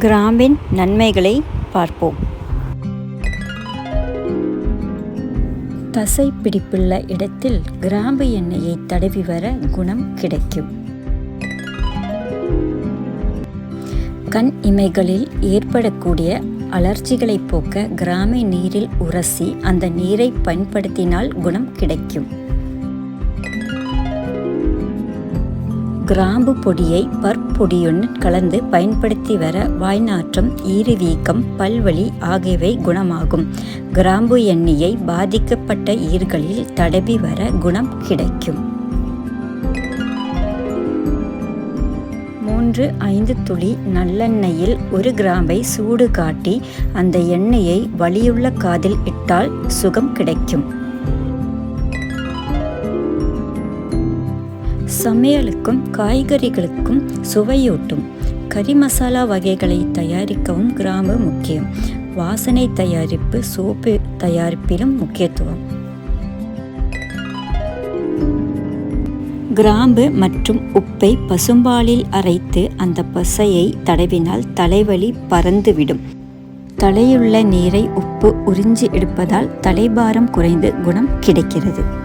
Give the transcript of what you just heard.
கிராம்பின் நன்மைகளை பார்ப்போம். தசை பிடிப்புள்ள இடத்தில் கிராம்பு எண்ணெயை தடவி வர குணம் கிடைக்கும். கண் இமைகளில் ஏற்படக்கூடிய அலர்ச்சிகளை போக்க கிராமை நீரில் உரசி அந்த நீரை பயன்படுத்தினால் குணம் கிடைக்கும். கிராம்பு பொடியை பற்பொடியுடன் கலந்து பயன்படுத்தி வர வாய்நாற்றம் ஈறுவீக்கம் பல்வலி ஆகியவை குணமாகும். கிராம்பு எண்ணெயை பாதிக்கப்பட்ட ஈர்களில் தடவி வர குணம் கிடைக்கும். மூன்று ஐந்து துளி நல்லெண்ணெயில் ஒரு கிராம்பை சூடு காட்டி அந்த எண்ணெயை வலியுள்ள காதில் இட்டால் சுகம் கிடைக்கும். சமையலுக்கும் காய்கறிகளுக்கும் சுவையூட்டும். கறி மசாலா வகைகளை தயாரிக்கவும் கிராம்பு முக்கியம். வாசனை தயாரிப்பு சோப்பு தயாரிப்பிலும் முக்கியத்துவம். கிராம்பு மற்றும் உப்பை பசும்பாலில் அரைத்து அந்த பசையை தடவினால் தலைவலி பறந்துவிடும். தலையுள்ள நீரை உப்பு உறிஞ்சி எடுப்பதால் தலைபாரம் குறைந்து குணம் கிடைக்கிறது.